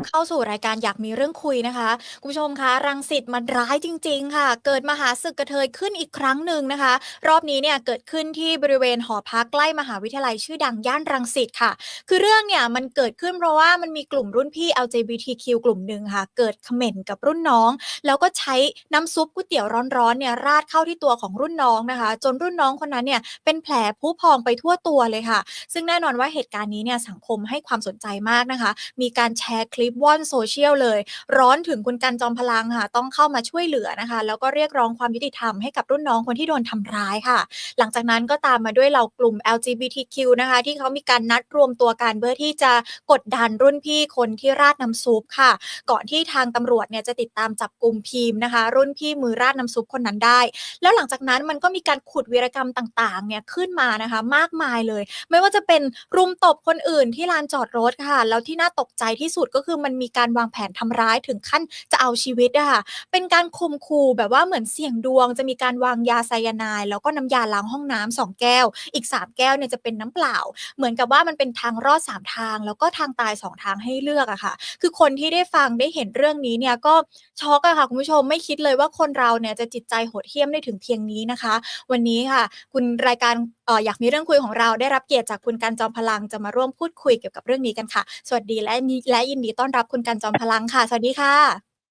บเข้าสู่รายการอยากมีเรื่องคุยนะคะ คุณผู้ชมคะรังสิตมันร้ายจริง ๆ ค่ะ เกิดมหาศึกกระเทยขึ้นอีกครั้งหนึ่งนะคะ รอบนี้เนี่ยเกิดขึ้นที่บริเวณหอพักใกล้มหาวิทยาลัยชื่อดังย่านรังสิตค่ะ คือเรื่องเนี่ยมันเกิดขึ้นเพราะว่ามันมีกลุ่มรุ่นพี่ LGBTQ กลุ่มหนึ่งค่ะ เกิดเขม่นกับรุ่นน้อง แล้วก็ใช้น้ำซุปก๋วยเตี๋ยวร้อนๆเนี่ยราดเข้าที่ตัวของรุ่นน้องนะคะ จนรุ่นน้องคนนั้นเนี่ยเป็นแผลพุพองไปทั่วตัวเลยค่ะ ซึ่งแน่นอนว่าเหตุการณ์นี้เนี่ยสังคมให้ความสนใจมากนะคะ มีการแชร์คลิปว่อนโซเชียลเลย ร้อนถึงคุณกันจอมพลังค่ะ ต้องเข้ามาช่วยเหลือนะคะ แล้วก็เรียกร้องความยุติธรรมให้กับรุ่นน้องคนที่โดนทำร้ายค่ะ หลังจากนั้นก็ตามมาด้วยเหล่ากลุ่ม LGBTQ นะคะ ที่เขามีการนัดรวมตัวกันเพื่อที่จะกดดันรุ่นพี่คนที่ราดน้ำซุปค่ะ ก่อนที่ทางตำรวจเนี่ยจะติดตามจับกลุ่มพีมนะคะ รุ่นพี่มือราดน้ำซุปคนนั้นได้ แล้วหลังจากนั้นมันก็มีการขุดวีรกรรมต่างๆเนี่ยขึ้นมานะคะมากมายเลย ไม่ว่าจะเป็นรุมตบคนอื่นที่ลานจอดรถค่ะ แล้วที่น่าตกใจที่สุดก็คือมันมีการวางแผนทำร้ายถึงขั้นจะเอาชีวิตอะค่ะเป็นการข่มขู่แบบว่าเหมือนเสี่ยงดวง จะมีการวางยาไซยาไนด์แล้วก็น้ำยาล้างห้องน้ำสองแก้ว อีก 3 แก้วเนี่ยจะเป็นน้ำเปล่า เหมือนกับว่ามันเป็นทางรอด 3 ทาง แล้วก็ทางตาย 2 ทางให้เลือกอะค่ะ คือคนที่ได้ฟังได้เห็นเรื่องนี้เนี่ยก็ช็อกอะค่ะคุณผู้ชมไม่คิดเลยว่าคนเราเนี่ยจะจิตใจโหดเหี้ยมได้ถึงเพียงนี้นะคะ วันนี้ค่ะ คุณรายการออยากมีเรื่องคุยของเราได้รับเกียรติจากคุณกันจอมพลังจะมาร่วมพูดคุยเกี่ยวกับเรื่องนี้กันค่ะ สวัสดีและและยินดีต้อนรับคุณกันจอมพลังค่ะ สวัสดีค่ะ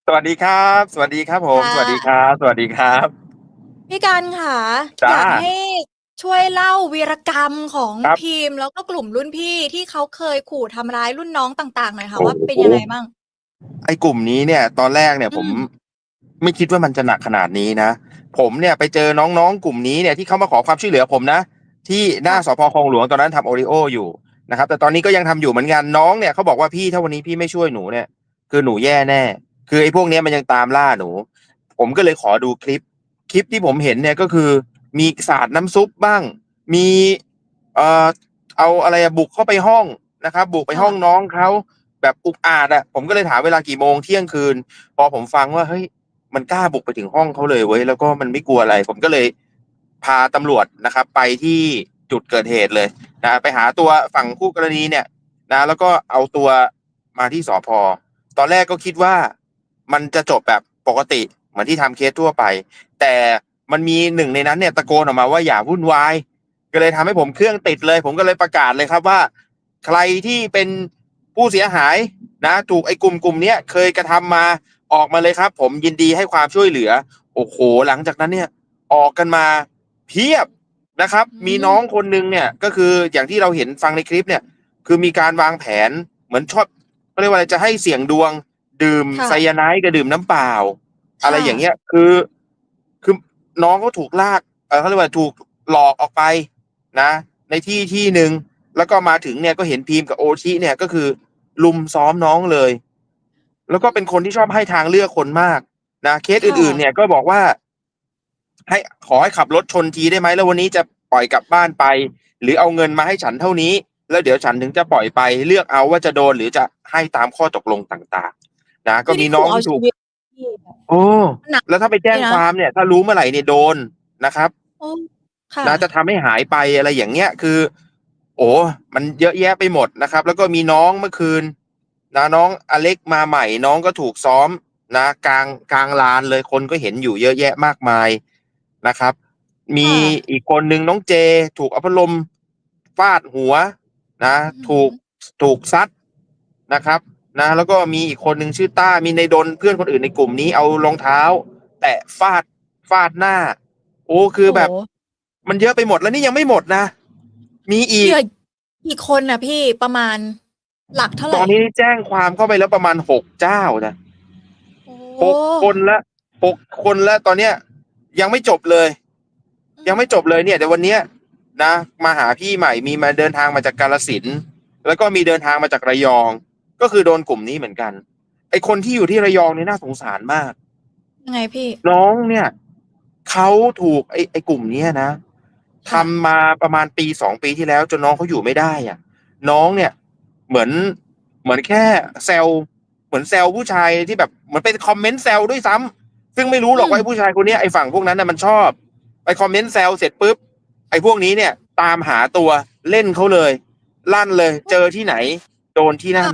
สวัสดีครับ สวัสดีครับผมค่ะสวัสดีครับ สวัสดีครับ พี่กันค่ะจ้าอยากให้ช่วยเล่าวีรกรรมของครับพีมแล้วก็กลุ่มรุ่นพี่ที่เขาเคยขู่ทำร้ายรุ่นน้องต่างๆหน่อยค่ะโอ้โหว่าเป็นยังไงบ้างไอ้กลุ่มนี้เนี่ย ตอนแรกเนี่ยอืมผมไม่คิดว่ามันจะหนักขนาดนี้นะผมเนี่ยไปเจอน้องๆกลุ่มนี้เนี่ยที่เขามาขอความช่วยเหลือผมนะที่หน้าสพคลองหลวงตอนนั้นทำโอริโออยู่ นะครับ แต่ตอนนี้ก็ยังทำอยู่เหมือนกันน้องเนี่ยเขาบอกว่าพี่ถ้าวันนี้พี่ไม่ช่วยหนูเนี่ย คือหนูแย่แน่ คือไอ้พวกนี้มันยังตามล่าหนู ผมก็เลยขอดูคลิป คลิปที่ผมเห็นเนี่ยก็คือ มีสาดน้ำซุปบ้าง มีเอ่อเอาอะไรบุกเข้าไปห้องนะครับ บุกไปห้องน้องเขาแบบอุกอาจอะผมก็เลยถามเวลากี่โมงเที่ยงคืน พอผมฟังว่าเฮ้ยมันกล้าบุกไปถึงห้องเขาเลยเว้ยแล้วก็มันไม่กลัวอะไร ผมก็เลยพาตำรวจนะครับ ไปที่ จุดเกิดเหตุเลยนะไปหาตัวฝั่งคู่กรณีเนี่ยนะแล้วก็เอาตัวมาที่สพตอนแรกก็คิดว่ามันจะจบแบบปกติเหมือนที่ทำเคสทั่วไป แต่มันมีหนึ่งในนั้นเนี่ยตะโกนออกมาว่าอย่าวุ่นวาย ก็เลยทำให้ผมเครื่องติดเลย ผมก็เลยประกาศเลยครับว่า ใครที่เป็นผู้เสียหายนะถูกไอ้กลุ่มกลุ่มเนี้ยเคยกระทำมาออกมาเลยครับ ผมยินดีให้ความช่วยเหลือ โอ้โห หลังจากนั้นเนี่ย ออกกันมาเพียบ นะครับอืมมีน้องคนนึงเนี่ย ก็คืออย่างที่เราเห็นฟังในคลิปเนี่ย คือมีการวางแผนเหมือนชอบเขาเรียกว่าอะไรจะให้เสี่ยงดวง ดื่มค่ะไซยาไนด์กับดื่มน้ำเปล่าค่ะอะไรอย่างเงี้ยคือคือน้องเขาถูกลากเออเขาเรียกว่าถูกหลอกออกไปนะ ในที่ที่หนึ่งแล้วก็มาถึงเนี่ยก็เห็นพีมกับโอชิเนี่ยก็คือ ลุมซ้อมน้องเลย แล้วก็เป็นคนที่ชอบให้ทางเลือกคนมากนะเคสอื่นๆ เนี่ยก็บอกว่า ให้ขอให้ขับรถชนทีได้ไหมแล้ววันนี้จะปล่อยกลับบ้านไป หรือเอาเงินมาให้ฉันเท่านี้ แล้วเดี๋ยวฉันถึงจะปล่อยไปเลือกเอาว่าจะโดนหรือจะให้ตามข้อตกลงต่างๆ นะ ก็มีน้องไม่ได้ที่ถูกขู่เอาชีวิตพี่โอ้หนักแล้วถ้าไปแจ้งเลยนะความเนี่ย ถ้ารู้เมื่อไหร่เนี่ยโดนนะครับโอ้ค่ะนะจะทำให้หายไปอะไรอย่างเงี้ยคือ โอ้มันเยอะแยะไปหมดนะครับ แล้วก็มีน้องเมื่อคืนนะน้องอเล็กมาใหม่น้องก็ถูกซ้อมนะกลางกลางลานเลยคนก็เห็นอยู่เยอะแยะมากมาย นะครับ มีอีกคนหนึ่งน้องเจ ถูกเอาพัดลมฟาดหัวนะ ถูกถูกซัดนะครับนะ แล้วก็มีอีกคนหนึ่งชื่อต้ามีในดนเพื่อนคนอื่นในกลุ่มนี้เอารองเท้า แตะฟาดฟาดหน้า โอ้คือแบบโอ้มันเยอะไปหมดแล้วนี่ยังไม่หมดนะ มีอีเหกยื่อกี่คนนะพี่ประมาณหลักเท่าไหร่ตอนนี้แจ้งความเข้าไปแล้วประมาณหกเจ้านะโอ้หกคนละหกคนละตอนเนี้ย ยังไม่จบเลย ยังไม่จบเลยเนี่ยเดี๋ยววันเนี้ยนะมาหาพี่ใหม่มีมาเดินทางมาจากกาลสินธุ์แล้วก็มีเดินทางมาจากระยอง ก็คือโดนกลุ่มนี้เหมือนกัน ไอคนที่อยู่ที่ระยองเนี่ยน่าสงสารมาก ยังไงพี่ น้องเนี่ยเขาถูกไอ้ไอ้กลุ่มเนี้ยนะทำมาประมาณปีสองปีที่แล้วจนน้องเขาอยู่ไม่ได้อะ น้องเนี่ย เหมือนเหมือนแค่แซลเหมือนแซลผู้ชายที่แบบเหมือนเป็นคอมเมนต์แซลด้วยซ้ำ ซึ่งไม่รู้หรอกอืมว่าไอ้ผู้ชายคนเนี้ยไอ้ฝั่งพวกนั้นน่ะมันชอบไปคอมเมนต์แซลเสร็จปุ๊บไอ้พวกนี้เนี่ย ตามหาตัวเล่นเขาเลย ลั่นเลย เจอที่ไหน โดนที่นั่น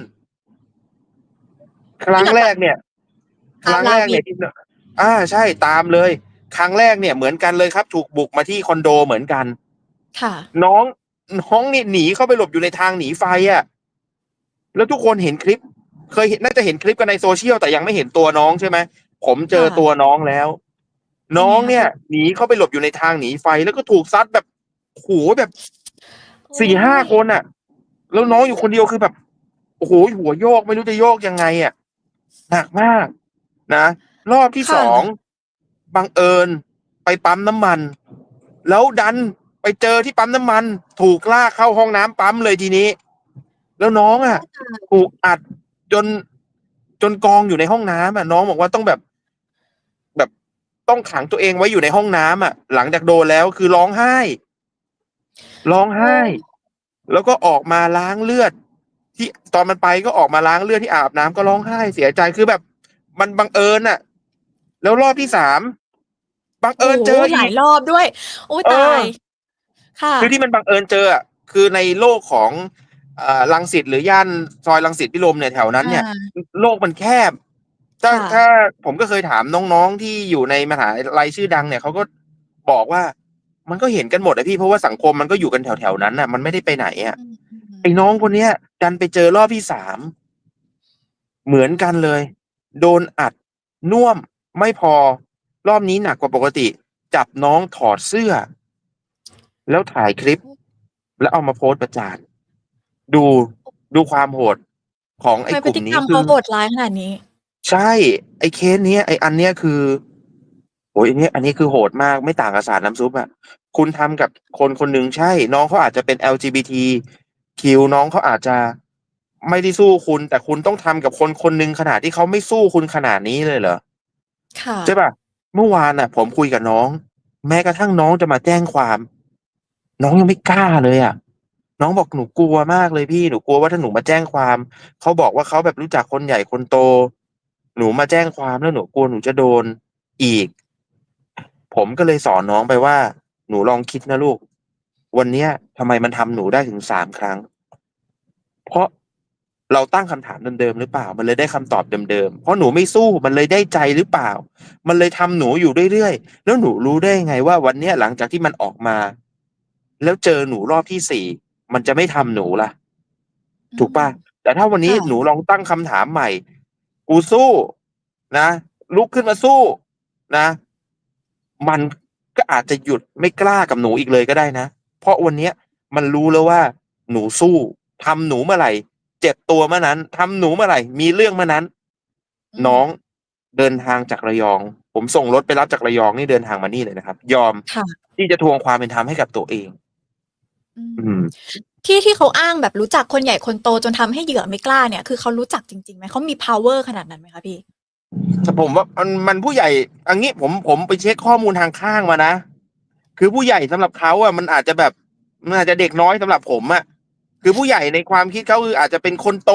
ครั้งแรกเนี่ยคตามรั้งแรกเนี่ยที่อ่าใช่ตามเลย ครั้งแรกเนี่ยเหมือนกันเลยครับ ถูกบุกมาที่คอนโดเหมือนกัน ค่ะ น้องน้องนี่หนีเข้าไปหลบอยู่ในทางหนีไฟอะ่ะ แล้วทุกคนเห็นคลิป เคยเห็นน่าจะเห็นคลิปกันในโซเชียลแต่ยังไม่เห็นตัวน้องใช่ไหม ผมเจอค่ะตัวน้องแล้ว น้องเนี่ยเป็นไงคะหนีเข้าไปหลบอยู่ในทางหนีไฟแล้วก็ถูกซัดแบบโหแบบสี่ห้าคนอะ แล้วน้องอยู่คนเดียวคือแบบโอ้โหหัวโยกไม่รู้จะโยกยังไงอะหนักมากนะ รอบที่ค่ะสองบังเอิญไปปั๊มน้ำมัน แล้วดันไปเจอที่ปั๊มน้ำมัน ถูกลากเข้าห้องน้ำปั๊มเลยทีนี้ แล้วน้องอะ ถูกอัดจนจนกองอยู่ในห้องน้ำอะ น้องบอกว่าต้องแบบแบบ ต้องขังตัวเองไว้อยู่ในห้องน้ำอะ หลังจากโดนแล้วคือร้องไห้ ร้องไห้ แล้วก็ออกมาล้างเลือด ที่ตอนมันไปก็ออกมาล้างเลือดที่อาบน้ำก็ร้องไห้เสียใจคือแบบ มันบังเอิญอะ แล้วรอบที่สามบังเอิญเจอโโหหอีลากยรอบด้วย โอ้ยเออตายค่ะคือที่มันบังเอิญเจออะคือในโลกของเอ่อลังสิตหรือย่านซอยลังสิตพิรมเนี่ยแถวนั้นเนี่ยอ่าโลกมันแคบ ถ้าค่ะ ถ้าผมก็เคยถามน้องๆที่อยู่ในมหาลัยชื่อดังเนี่ยเขาก็บอกว่า มันก็เห็นกันหมดอะพี่เพราะว่าสังคมมันก็อยู่กันแถวๆนั้นน่ะ มันไม่ได้ไปไหนอะอืมไอ้น้องคนเนี้ย ดันไปเจอรอบที่สามเหมือนกันเลย โดนอัดน่วมไม่พอรอบนี้หนักกว่าปกติ จับน้องถอดเสื้อ แล้วถ่ายคลิป แล้วเอามาโพสต์ประจานดูดูความโหดของไอ้ทำไมกพฤลุ่มตินี้กรรมคืเขาอ โหดร้ายขนาดนี้ ใช่ ไอ้เคสเนี้ยไอ้อันเนี้ยคือโอ้ยอันนี้อันนี้คือโหดมากไม่ต่างกับสารน้ำซุปอะคุณทำกับคนคนหนึ่งใช่ น้องเขาอาจจะเป็น LGBT คิวน้องเขาอาจจะไม่ได้สู้คุณ แต่คุณต้องทำกับคนคนหนึ่งขนาดที่เขาไม่สู้คุณขนาดนี้เลยเหรอค่ะ ใช่ป่ะเมื่อวานน่ะ ผมคุยกับน้อง แม้กระทั่งน้องจะมาแจ้งความ น้องยังไม่กล้าเลยอะ น้องบอกหนูกลัวมากเลยพี่หนูกลัวว่าถ้าหนูมาแจ้งความเขาบอกว่าเขาแบบรู้จักคนใหญ่คนโต หนูมาแจ้งความแล้วหนูกลัวหนูจะโดนอีก ผมก็เลยสอนน้องไปว่า หนูลองคิดนะลูก วันเนี้ยทำไมมันทำหนูได้ถึงสามครั้ง เพราะเราตั้งคำถามเดิมๆหรือเปล่า มันเลยได้คำตอบเดิมๆ เพราะหนูไม่สู้มันเลยได้ใจหรือเปล่า มันเลยทำหนูอยู่เรื่อยๆ แล้วหนูรู้ได้ไงว่า วันเนี้ยหลังจากที่มันออกมา แล้วเจอหนูรอบที่สี่มันจะไม่ทำหนูล่ะ ถูกป่ะแต่ถ้าวันนี้ค่ะหนูลองตั้งคำถามใหม่ กูสู้นะลุกขึ้นมาสู้นะ มันก็อาจจะหยุดไม่กล้ากับหนูอีกเลยก็ได้นะ เพราะวันเนี้ยมันรู้แล้วว่า หนูสู้ทำหนูเมื่อไหร่ เจ็บตัวเมื่อนั้นทำหนูเมื่อไหร่ มีเรื่องเมื่อนั้นอืมน้องเดินทางจากระยอง ผมส่งรถไปรับจากระยองนี่เดินทางมานี่เลยนะครับ ยอมค่ะที่จะทวงความเป็นธรรมให้กับตัวเอง อืมอืม ที่ที่เขาอ้างแบบรู้จักคนใหญ่คนโตจนทำให้เหยื่อไม่กล้าเนี่ย คือเขารู้จักจริงๆไหมเขามี power ขนาดนั้นไหมคะพี่ แต่ผมว่ามันมันผู้ใหญ่อันนี้ผมผมไปเช็คข้อมูลทางข้างมานะ คือผู้ใหญ่สำหรับเขาอะมันอาจจะแบบมันอาจจะเด็กน้อยสำหรับผมอะคือผู้ใหญ่ในความคิดเขาคืออาจจะเป็นคนโต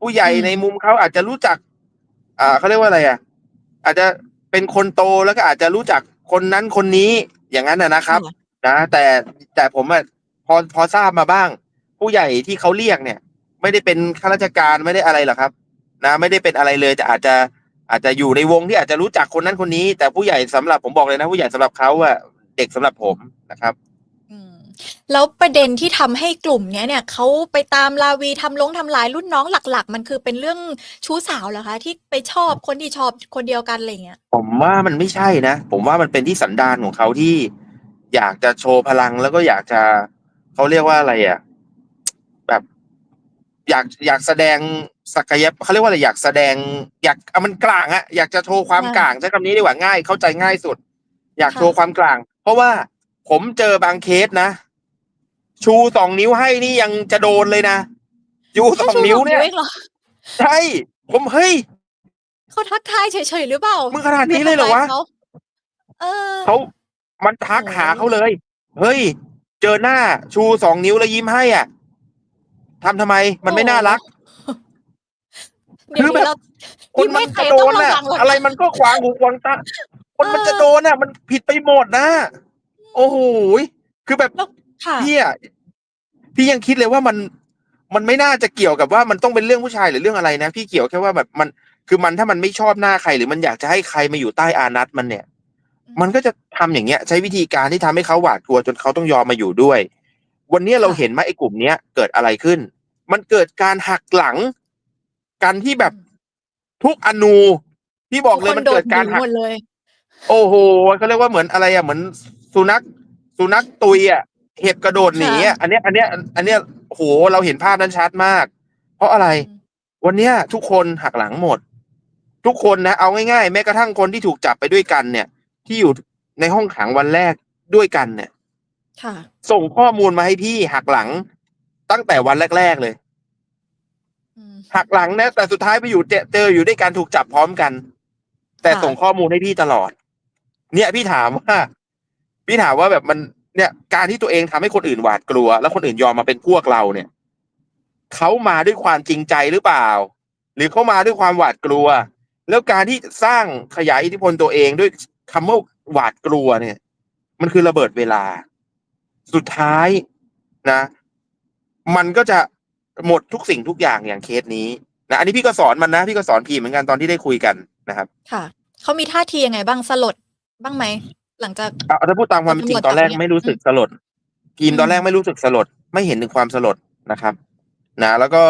ผู้ใหญ่อืม ในมุมเขาอาจจะรู้จัก อ่าเขาเรียกว่าอะไรอะ อาจจะเป็นคนโตแล้วก็อาจจะรู้จักคนนั้นคนนี้อย่างนั้นนะนะครับค่ะนะแต่แต่ผมอะ พอพอทราบมาบ้าง ผู้ใหญ่ที่เขาเรียกเนี่ย ไม่ได้เป็นข้าราชการไม่ได้อะไรหรอกครับ นะ ไม่ได้เป็นอะไรเลยแต่อาจจะอาจจะอยู่ในวงที่อาจจะรู้จักคนนั้นคนนี้ แต่ผู้ใหญ่สำหรับผมบอกเลยนะ ผู้ใหญ่สำหรับเขาอะเด็กสำหรับผมนะครับอืมแล้วประเด็นที่ทำให้กลุ่มเนี้ยเนี่ยเขาไปตามลาวีทำลงทำลายรุ่นน้องหลัก ๆ มันคือเป็นเรื่องชู้สาวเหรอคะที่ไปชอบคนที่ชอบคนเดียวกันอะไรเงี้ย ผมว่ามันไม่ใช่นะ ผมว่ามันเป็นที่สันดานของเขาที่ อยากจะโชว์พลังแล้วก็อยากจะ เขาเรียกว่าอะไรอะ แบบอยากอยากแสดงศักยภาพเขาเรียกว่าอะไรอยากแสดง อยากเอามันกลางอะอยากจะโชว์ความค่ะกลางใช้คำนี้ดีกว่าง่าย เข้าใจง่ายสุด อยากค่ะโชว์ความกลาง เพราะว่าผมเจอบางเคสนะ ชูสองนิ้วให้นี่ยังจะโดนเลยนะชูสองนิ้วเนี่ยแค่ชูสององเหรอใช่ผมเฮ้ยเขาทักทายเฉยๆหรือเปล่ามึงขนาดนี้เลยเหรอวะไม่ทำร้ายขาเออเขามันทักโอ้โหหาเขาเลย เฮ้ย เจอหน้าชูสองนิ้วแล้วยิ้มให้อะทำทำไมมันไม่น่ารัก เดี๋ยวคือแบนี้บ เรา คนยิ้มมัให้นใครจะโดต้องนระน่ะวังหรอก อะไรมันก็ขวางหูขวางตาคนมันเออจะโดนน่ะ มันผิดไปหมดนะโอ้โหยคือแบบ ค่ะ พี่อะพี่ยังคิดเลยว่ามันมันไม่น่าจะเกี่ยวกับว่ามันต้องเป็นเรื่องผู้ชายหรือเรื่องอะไรนะ พี่เกี่ยวแค่ว่าแบบมันคือมันถ้ามันไม่ชอบหน้าใครหรือมันอยากจะให้ใครมาอยู่ใต้อานัตมันเนี่ย มันก็จะทำอย่างเงี้ย ใช้วิธีการที่ทำให้เขาหวาดกลัวจนเขาต้องยอมมาอยู่ด้วย วันเนี้ยเราค่ะเห็นไหมไอ้กลุ่มเนี้ยเกิดอะไรขึ้น มันเกิดการหักหลังกันที่แบบทุกอนูพี่บอกเลยทุมันเกิดการโหหักหมดเลยโอ้โหเขาเรียกว่าเหมือนอะไรอะเหมือนสุนัขสุนัขตุยอะเห็บกระโดดหนีอะอันเนี้ยอันเนี้ยอันเนี้ยโอ้โหเราเห็นภาพนั้นชัดมาก เพราะอะไรอืมวันเนี้ยทุกคนหักหลังหมด ทุกคนนะเอาง่ายๆ แม้กระทั่งคนที่ถูกจับไปด้วยกันเนี่ย ที่อยู่ในห้องขังวันแรกด้วยกันเนี่ยค่ะส่งข้อมูลมาให้พี่หักหลังตั้งแต่วันแรก ๆเลยอืมหักหลังนะแต่สุดท้ายไปอยู่เจอเจออยู่ด้วยกันถูกจับพร้อมกัน แต่ค่ะส่งข้อมูลให้พี่ตลอด เนี่ยพี่ถามว่า พี่ถามว่าแบบมันเนี่ย การที่ตัวเองทำให้คนอื่นหวาดกลัว แล้วคนอื่นยอมมาเป็นพวกเราเนี่ยเขามาด้วยความจริงใจหรือเปล่า หรือเขามาด้วยความหวาดกลัว แล้วการที่สร้างขยายอิทธิพลตัวเองด้วย คำว่าหวาดกลัวเนี่ย มันคือระเบิดเวลา สุดท้ายนะ มันก็จะหมดทุกสิ่งทุกอย่างอย่างเคสนี้นะอันนี้พี่ก็สอนมันนะ พี่ก็สอนพีเหมือนกันตอนที่ได้คุยกันนะครับ ค่ะเขามีท่าทียังไงบ้างสลดบ้างไหมหลังจากเอาถ้าพูดตามความเป็นจริงตำรวจตอนแรกจับเนี่ยไม่รู้สึกสลดพีมอืมตอนแรกไม่รู้สึกสลด ไม่เห็นถึงความสลดนะครับ นะ แล้วก็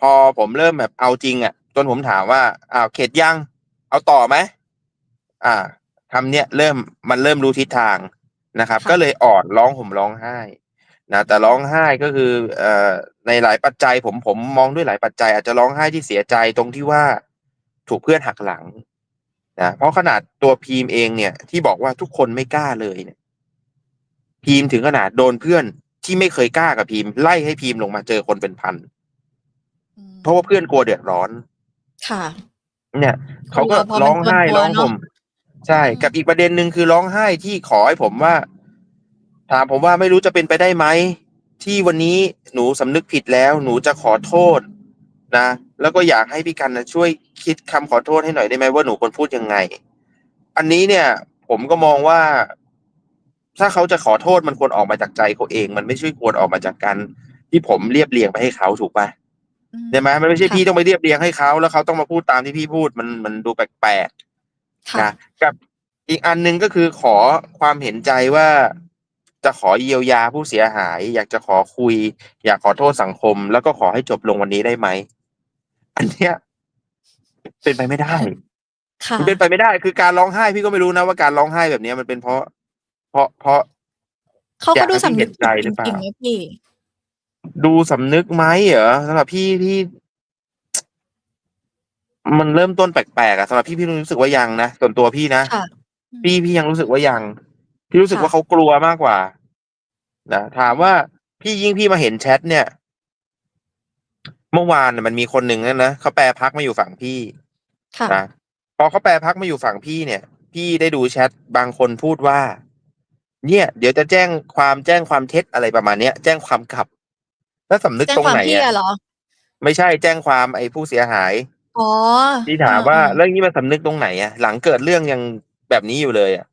พอผมเริ่มแบบเอาจริงอะ จนผมถามว่าอ้าวเข็ดยัง เอาต่อไหมอ่า คำเนี้ยเริ่มมันเริ่มรู้ทิศทางนะครับค่ะก็เลยอ่อนร้องห่มร้องไห้นะแต่ร้องไห้ก็คือเอ่อในหลายปัจจัยผมผมมองด้วยหลายปัจจัย อาจจะร้องไห้ที่เสียใจตรงที่ว่าถูกเพื่อนหักหลังนะเพราะขนาดตัวพีมเองเนี่ย ที่บอกว่าทุกคนไม่กล้าเลยเนี่ย พีมถึงขนาดโดนเพื่อนที่ไม่เคยกล้ากับพีมไล่ให้พีมลงมาเจอคนเป็นพันอืมเพราะว่าเพื่อนกลัวเดือดร้อน ค่ะ เนี่ยเขาก็พอมันร้องไห้จนตัวร้องเนอะห่ม ใช่อืมกับอีกประเด็นหนึ่งคือร้องไห้ที่ขอให้ผมว่า ถามผมว่าไม่รู้จะเป็นไปได้ไหม ที่วันนี้หนูสำนึกผิดแล้ว หนูจะขอโทษนะ แล้วก็อยากให้พี่กันนะช่วยคิดคำขอโทษให้หน่อยได้ไหมว่าหนูควรพูดยังไง อันนี้เนี่ย ผมก็มองว่า ถ้าเขาจะขอโทษมันควรออกมาจากใจเขาเอง มันไม่ใช่ควรออกมาจากการที่ผมเรียบเรียงไปให้เขาถูกปะอืมใช่ไหมมันไม่ใช่ค่ะพี่ต้องไปเรียบเรียงให้เขาแล้วเขาต้องมาพูดตามที่พี่พูดมันมันดูแปลกๆ ค่ะ นะกับอีกอันหนึ่งก็คือขอความเห็นใจว่าจะขอเยียวยาผู้เสียหาย อยากจะขอคุย อยากขอโทษสังคม แล้วก็ขอให้จบลงวันนี้ได้ไหม อันเนี้ยเป็นไปไม่ได้ ค่ะ มันเป็นไปไม่ได้ คือการร้องไห้พี่ก็ไม่รู้นะว่าการร้องไห้แบบเนี้ยมันเป็นเพราะ เพราะเพราะ เขาอยาก็กดูให้สำนึกเห็นใจหรือเปล่า จริงๆไหมพี่ ดูสำนึกไหมเหรอสำหรับพี่พี่ มันเริ่มต้นแปลกๆอะสำหรับพี่พี่รู้สึกว่ายังนะ ส่วนตัวพี่นะ ค่ะพี่พี่ยังรู้สึกว่ายัง พี่รู้สึกค่ะ ว่าเขากลัวมากกว่านะถามว่าพี่ยิ่งพี่มาเห็นแชทเนี่ย เมื่อวานน่ะมันมีคนหนึ่งนั่นนะเขาแปลพักมาอยู่ฝั่งพี่ค่ะ นะพอเขาแปลพักมาอยู่ฝั่งพี่เนี่ย พี่ได้ดูแชทบางคนพูดว่า เนี่ย เดี๋ยวจะแจ้งความแจ้งความเท็จอะไรประมาณเนี้ย แจ้งความกลับ แล้วสำนึกแจ้งตรงความไหนพี่อะอะเหรอ ไม่ใช่แจ้งความไอ้ผู้เสียหาย อ๋อพี่ถามว่าอ่เรื่องนี้มันสำนึกตรงไหนอะหลังเกิดเรื่องยังแบบนี้อยู่เลยอะ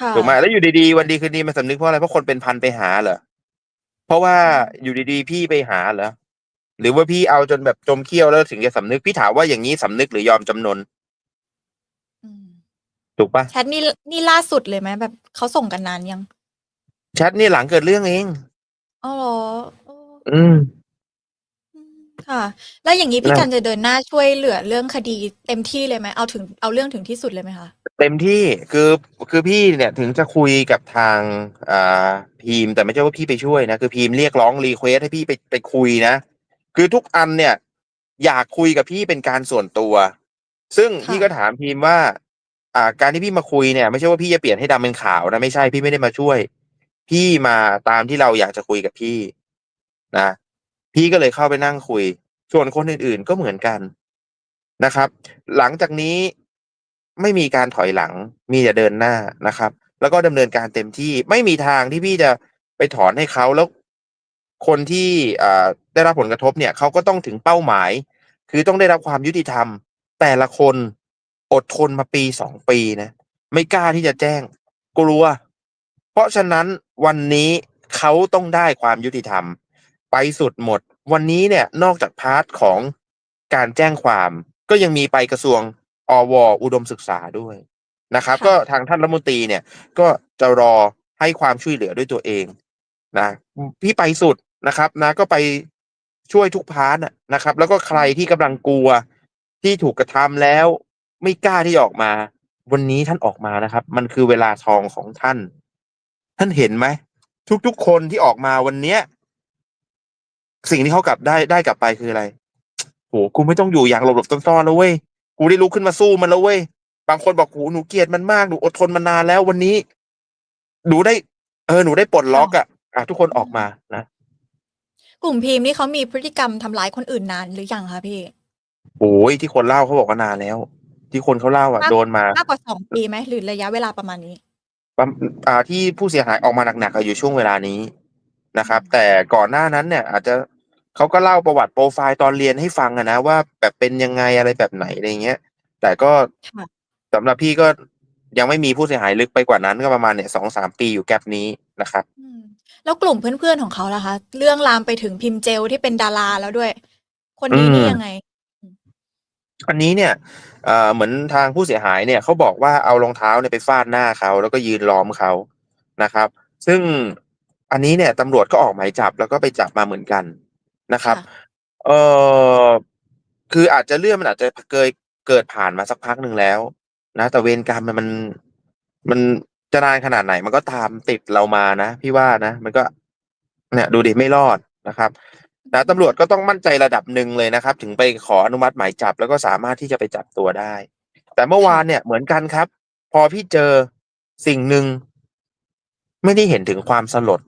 ค่ะถูกไหมแล้วอยู่ดีๆวันดีคืนดีมันสำนึกเพราะอะไรเพราะคนเป็นพันไปหาเหรอเพราะว่าอยู่ดีๆพี่ไปหาเหรอหรือว่าพี่เอาจนแบบจมเขี้ยวแล้วถึงจะสำนึกพี่ถามว่าอย่างนี้สำนึกหรือยอมจำนนอืมถูกปะแชทนี่นี่ล่าสุดเลยไหมแบบเขาส่งกันนานยังแชทนี่หลังเกิดเรื่องเองอ๋อเหรอโอ้อืมอืม ค่ะ แล้วอย่างนี้พี่นะ กันจะเดินหน้าช่วยเหลือเรื่องคดีเต็มที่เลยไหมเอาถึงเอาเรื่องถึงที่สุดเลยไหมคะ เต็มที่คือคือพี่เนี่ยถึงจะคุยกับทางอ่าพีมแต่ไม่ใช่ว่าพี่ไปช่วยนะ คือพีมเรียกร้องรีเควสให้พี่ไปไปคุยนะ คือทุกอันเนี่ย อยากคุยกับพี่เป็นการส่วนตัว ซึ่งค่ะพี่ก็ถามพีมว่า อ่า การที่พี่มาคุยเนี่ย ไม่ใช่ว่าพี่จะเปลี่ยนให้ดำเป็นขาวนะไม่ใช่พี่ไม่ได้มาช่วย พี่มาตามที่เราอยากจะคุยกับพี่นะ พี่ก็เลยเข้าไปนั่งคุย ส่วนคนอื่นๆก็เหมือนกันนะครับ หลังจากนี้ไม่มีการถอยหลัง มีแต่เดินหน้านะครับ แล้วก็ดำเนินการเต็มที่ไม่มีทางที่พี่จะไปถอนให้เขาแล้ว คนที่ได้รับผลกระทบเนี่ยเขาก็ต้องถึงเป้าหมาย คือต้องได้รับความยุติธรรม แต่ละคนอดทนมาปีสองปีนะไม่กล้าที่จะแจ้ง กลัว เพราะฉะนั้นวันนี้เขาต้องได้ความยุติธรรม ไปสุดหมด วันนี้เนี่ยนอกจากพาร์ทของการแจ้งความ ก็ยังมีไปกระทรวงอวอุดมศึกษาด้วยนะครับค่ะก็ทางท่านรัฐมนตรีเนี่ยก็จะรอให้ความช่วยเหลือด้วยตัวเองนะพี่ไปสุดนะครับนะก็ไปช่วยทุกพาร์ทน่ะนะครับ แล้วก็ใครที่กำลังกลัวที่ถูกกระทำแล้วไม่กล้าที่จะออกมา วันนี้ท่านออกมานะครับ มันคือเวลาทองของท่าน ท่านเห็นไหมทุกๆคนที่ออกมาวันเนี้ย สิ่งที่เขากลับได้ได้กลับไปคืออะไรโหกูไม่ต้องอยู่อย่างหลบๆซ่อนๆแล้วเว้ยกูได้ลุกขึ้นมาสู้มันแล้วเว้ยบางคนบอกโหหนูเกลียดมันมากหนูอดทนมานานแล้ววันนี้หนูได้ เออหนูได้ปลดล็อกอะอะทุกคนออกมานะกลุ่มพิมพ์นี่เขามีพฤติกรรมทำร้ายคนอื่นนานหรือยังคะพี่โอ้ยที่คนเล่าเขาบอกว่านานแล้ว ที่คนเขาเล่าอะมากโดนมามากกว่าสองปีไหมหรือระยะเวลาประมาณนี้ประมาณอ่าที่ผู้เสียหายออกมาหนักๆอะอยู่ช่วงเวลานี้นะครับ แต่ก่อนหน้านั้นเนี่ย อาจจะ เขาก็เล่าประวัติโปรไฟล์ตอนเรียนให้ฟังอะนะว่าแบบเป็นยังไงอะไรแบบไหนอะไรเงี้ย แต่ก็ค่ะสำหรับพี่ก็ยังไม่มีผู้เสียหายลึกไปกว่านั้นก็ประมาณเนี่ยสองสามปีอยู่แกลบนี้นะครับอืมแล้วกลุ่มเพื่อนๆของเขาล่ะคะ เรื่องลามไปถึงพิมพ์เจลที่เป็นดาราแล้วด้วย คนนี้นี่อืมยังไง อันนี้เนี่ยเอ่อเหมือนทางผู้เสียหายเนี่ยเขาบอกว่าเอารองเท้าเนี่ยไปฟาดหน้าเขาแล้วก็ยืนล้อมเขานะครับ ซึ่งอันนี้เนี่ยตำรวจก็ออกหมายจับแล้วก็ไปจับมาเหมือนกัน นะครับค่ะเออคืออาจจะเรื่องมันอาจจะเกิดเกิดผ่านมาสักพักหนึ่งแล้ว นะ แต่เวรกรรมมันมันมันจะนานขนาดไหน มันก็ตามติดเรามานะพี่ว่านะมันก็เนี่ยดูดิไม่รอดนะครับนะตำรวจก็ต้องมั่นใจระดับหนึ่งเลยนะครับ ถึงไปขออนุมัติหมายจับ แล้วก็สามารถที่จะไปจับตัวได้ แต่เมื่อวานเนี่ยเหมือนกันครับ พอพี่เจอสิ่งหนึ่งไม่ได้เห็นถึงความสลด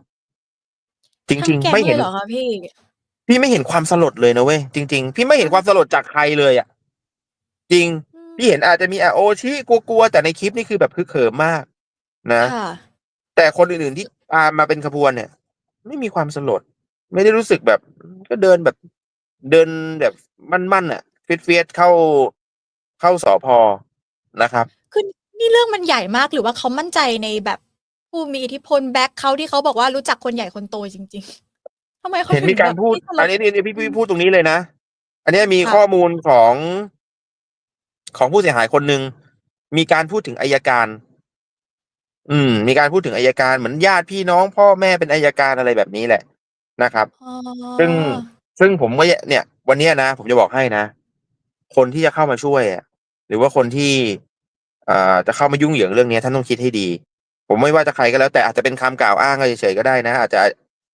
จริงทั้งแก๊ๆงไม่เลเห็ยนเหรอคะพี่ พี่ไม่เห็นความสลดเลยนะเว้ยจริง ๆ พี่ไม่เห็นความสลดจากใครเลยอะ จริงอืมพี่เห็นอาจจะมีอาโอชิกลัวๆแต่ในคลิปนี่คือแบบคือเขิมมากนะ ค่ะ แต่คนอื่นๆที่ตามมาเป็นขบวนเนี่ย ไม่มีความสลด ไม่ได้รู้สึกแบบ ก็เดินแบบ เดินแบบมั่นๆอะเฟียสๆเข้าเข้าสอพอนะครับ คือนี่เรื่องมันใหญ่มากหรือว่าเขามั่นใจในแบบผู้มีอิทธิพลแบ็คเขาที่เขาบอกว่ารู้จักคนใหญ่คนโตจริงๆ ทำไมเขาเห็นมีถึงการแบบพูดไม่สลอันนี้นี่พี่พี่พูดตรงนี้เลยนะ อันเนี้ยมีค่ะข้อมูลของของผู้เสียหายคนหนึ่งมีการพูดถึงอายการ อืม มีการพูดถึงอายการเหมือนญาติพี่น้องพ่อแม่เป็นอายการอะไรแบบนี้แหละนะครับอ๋อซึ่งซึ่งผมก็เนี่ย วันเนี้ยนะผมจะบอกให้นะ คนที่จะเข้ามาช่วยอะหรือว่าคนที่เอ่อจะเข้ามายุ่งเหยิงเรื่องนี้ท่านต้องคิดให้ดี ผมไม่ว่าจะใครก็แล้วแต่อาจจะเป็นคำกล่าวอ้างเฉยๆก็ได้นะอาจจะ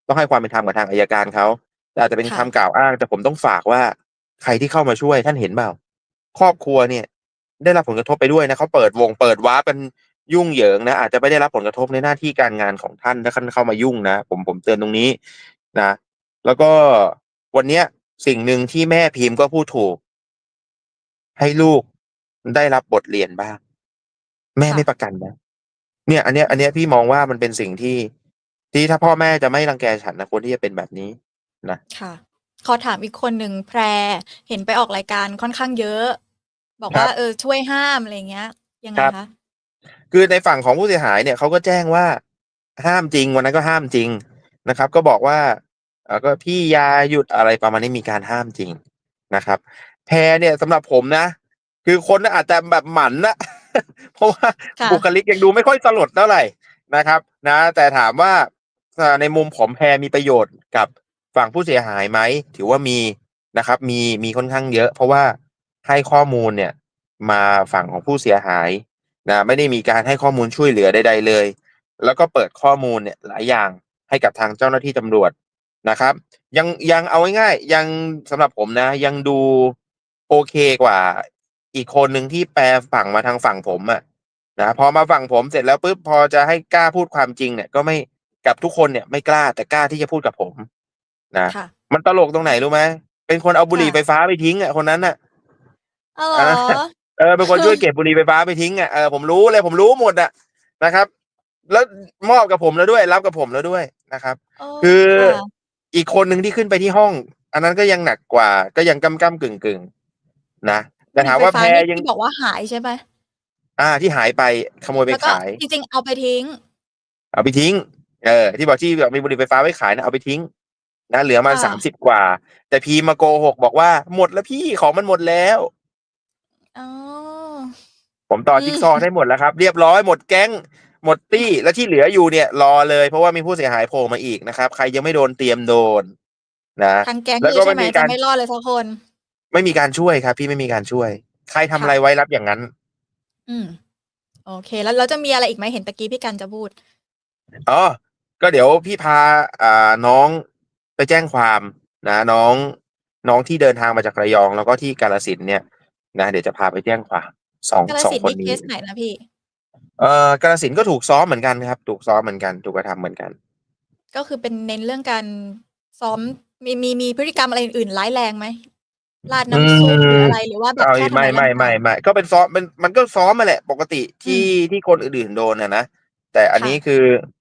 ต้องให้ความเป็นธรรมกับทางอายการเขาแต่อาจจะเป็นคำกล่าวอ้าง แต่ผมต้องฝากว่าใครที่เข้ามาช่วยท่านเห็นเปล่าครอบครัวเนี่ย ได้รับผลกระทบไปด้วยนะเขาเปิดวงเปิดว้าร์ปเป็นยุ่งเหยิงนะอาจจะไม่ได้รับผลกระทบในหน้าที่การงานของท่านถ้าท่านเข้ามายุ่งนะผมผมเตือนตรงนี้นะ แล้วก็วันเนี้ยสิ่งหนึ่งที่แม่พิมพ์ก็พูดถูก ให้ลูกได้รับบทเรียนบ้าง แม่ค่ะ ไม่ประกันนะเนี่ย อันเนี้ย อันเนี้ยพี่มองว่ามันเป็นสิ่งที่ ที่ถ้าพ่อแม่จะไม่รังแกฉันนะควรที่จะเป็นแบบนี้ค่ะ ขอถามอีกคนหนึ่งแพร เห็นไปออกรายการค่อนข้างเยอะ บอกครับว่าเออ ช่วยห้าม อะไรเงี้ย ยังไงครับ คะ คือในฝั่งของผู้เสียหายเนี่ยเขาก็แจ้งว่าห้ามจริงวันนั้นก็ห้ามจริงนะครับ ก็บอกว่าเอ่อก็พี่ยาหยุดอะไรประมาณนี้มีการห้ามจริงนะครับ แพรเนี่ยสำหรับผมนะ คือคนน่ะอาจจะแบบหมันนะ เพราะว่าค่ะ บุคลิกยังดูไม่ค่อยสลดเท่าไหร่นะครับ นะ แต่ถามว่าเอ่อ ในมุมผมแพรมีประโยชน์กับฝั่งผู้เสียหายไหมถือว่ามีนะครับ มีมีค่อนข้างเยอะ เพราะว่าให้ข้อมูลเนี่ยมาฝั่งของผู้เสียหายนะไม่ได้มีการให้ข้อมูลช่วยเหลือใด ๆ เลย แล้วก็เปิดข้อมูลเนี่ยหลายอย่างให้กับทางเจ้าหน้าที่ตำรวจนะครับ ยังยังเอาง่ายๆยังสำหรับผมนะ ยังดูโอเคกว่าอีกคนหนึ่งที่แปลฝั่งมาทางฝั่งผมอะนะพอมาฝั่งผมเสร็จแล้วปุ๊บพอจะให้กล้าพูดความจริงเนี่ยก็ไม่ กับทุกคนเนี่ยไม่กล้าแต่กล้าที่จะพูดกับผมนะค่ะมันตลกตรงไหนรู้ไหมเป็นคนเอาบุหรี่ค่ะไฟฟ้าไปทิ้งอะคนนั้นอะอ๋อเหรอเออเป็นคนช่วยเก็บบุหรี่ไฟฟ้าไปทิ้งอะเออผมรู้เลยผมรู้หมดอะนะครับ แล้วมอบกับผมแล้วด้วย รับกับผมแล้วด้วยนะครับโคือค่ะอีกคนหนึ่งที่ขึ้นไปที่ห้อง อันนั้นก็ยังหนักกว่า ก็ยังก้ำก้ำกึ่งกึ่งๆนะแต่ถามว่าบุหแพรี่ไฟรฟ้นี่ยังที่บอกว่าหายใช่ไหมอ่าที่หายไปขโมยไปแล้วก็ขาย จริงๆเอาไปทิ้ง เอาไปทิ้ง เออที่บอกที่แบบมีบุหรี่ไฟฟ้าไว้ขายนะเอาไปทิ้งนะเหลือมาค่ะสามสิบกว่า แต่พีมาโกหกบอกว่าหมดแล้วพี่ของมันหมดแล้วอ๋อผมต่ออมจิ๊กซอว์ได้หมดแล้วครับ เรียบร้อยหมดแก๊ง หมดตี้และที่เหลืออยู่เนี่ย รอเลยเพราะว่ามีผู้เสียหายโผล่มาอีกนะครับ ใครยังไม่โดนเตรียมโดน นะทางแก๊งแล้วคือก็ใช่ไม่ไหมมีจะการไม่รอดเลยสักคน ไม่มีการช่วยครับ พี่ไม่มีการช่วย ใครทำค่ะอะไรไว้รับอย่างนั้น อืม โอเค แล้วเราจะมีอะไรอีกไหมเห็นตะกี้พี่กันจะพูดอ๋อ ก็เดี๋ยวพี่พาอ่าน้องไปแจ้งความนะน้องน้องที่เดินทางมาจากระยอง แล้วก็ที่กาลสินธุ์เนี่ยนะเดี๋ยวจะพาไปแจ้งความสองกาลสองสินธุ์คนนี่เคนี้สไหนนะพี่ เอ่อกาลสินธุ์ก็ถูกซ้อมเหมือนกันครับ ถูกซ้อมเหมือนกันถูกกระทำเหมือนกัน ก็คือเป็นเน้นเรื่องการซ้อมมีมีมีพฤติกรรมอะไรอื่นๆร้ายแรงไหมลาดน้ำซุปหรืออะไรหรือว่าแบบเอาแค่ทำไม่ร้ายไม่ร่างไม่กายไม่ก็เป็นซ้อมเป็นมันก็ซ้อมมาแหละ ปกติที่ที่คนอื่นๆโดนนะนะแต่อันนี้ค่ะคืออ่า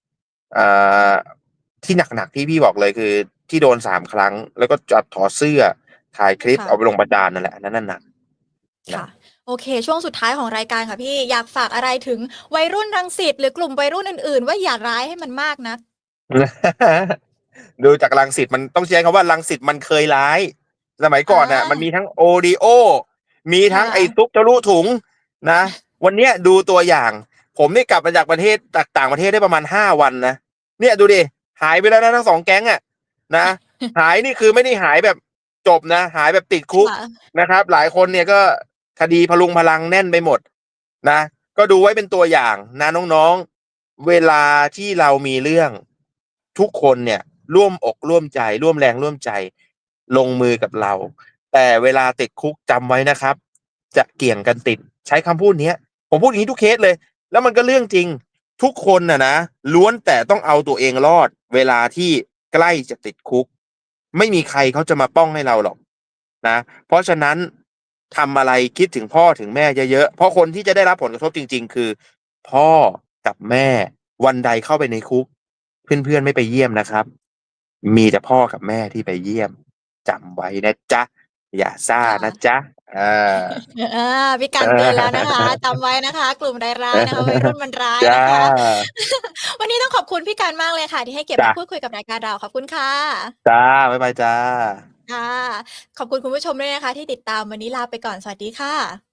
ที่หนักๆที่พี่บอกเลยคือ ที่โดนสามครั้ง แล้วก็จัดถอดเสื้อถ่ายคลิปค่ะเอาไปลงประจานนั่นแหละอันนั้นน่ะหนักค่ะโอเค ช่วงสุดท้ายของรายการค่ะพี่อยากฝากอะไรถึงวัยรุ่นรังสิตหรือกลุ่มวัยรุ่นอื่น ๆ ว่าอย่าร้ายให้มันมากนะดูจากลังสิตมันต้องใช้คำว่าลังสิตมันเคยร้าย สมัยก่อนน่ะอ่ามัมันมีทั้งโอดีโอ มีทั้งค่ะไอ้ซุปทะลุถุงนะ วันเนี้ยดูตัวอย่าง ผมนี่กลับมาจากประเทศจากต่างประเทศได้ประมาณห้าวันนะเนี่ยดูดิหายไปแล้วนะทั้งสองแก๊งอะนะหายนี่คือไม่ได้หายแบบจบนะหายแบบติดคุกค่ะนะครับ หลายคนเนี่ยก็คดีพลุงพลังแน่นไปหมด นะ ก็ดูไว้เป็นตัวอย่างนะน้องๆ เวลาที่เรามีเรื่องทุกคนเนี่ย ร่วมอกร่วมใจ ร่วมแรงร่วมใจ ลงมือกับเรา แต่เวลาติดคุกจำไว้นะครับ จะเกี่ยงกันติด ใช้คำพูดเนี้ย ผมพูดอย่างนี้ทุกเคสเลย แล้วมันก็เรื่องจริง ทุกคนน่ะนะล้วนแต่ต้องเอาตัวเองรอด เวลาที่ใกล้จะติดคุก ไม่มีใครเขาจะมาป้องให้เราหรอกนะ เพราะฉะนั้นทำอะไรคิดถึงพ่อถึงแม่เยอะๆเพราะคนที่จะได้รับผลกระทบจริง ๆ คือ พ่อกับแม่วันใดเข้าไปในคุก เพื่อนๆไม่ไปเยี่ยมนะครับ มีแต่พ่อกับแม่ที่ไปเยี่ยมจำไว้นะจ๊ะ อย่าซ่านะจ๊ะอ่าอ่าพี่กันเตือนแล้วนะคะจำไว้นะคะ กลุ่มร้ายๆนะคะวัยรุ่นมันร้ายจ้า นะคะ วันนี้ต้องขอบคุณพี่กันมากเลยค่ะ ที่ให้เกียรติจ้ะ มาพูดคุยกับรายการเราขอบคุณค่ะจ้า บ๊ายบายจ้า ค่ะ ขอบคุณคุณผู้ชมด้วยนะคะ ที่ติดตามวันนี้ลาไปก่อนสวัสดีค่ะ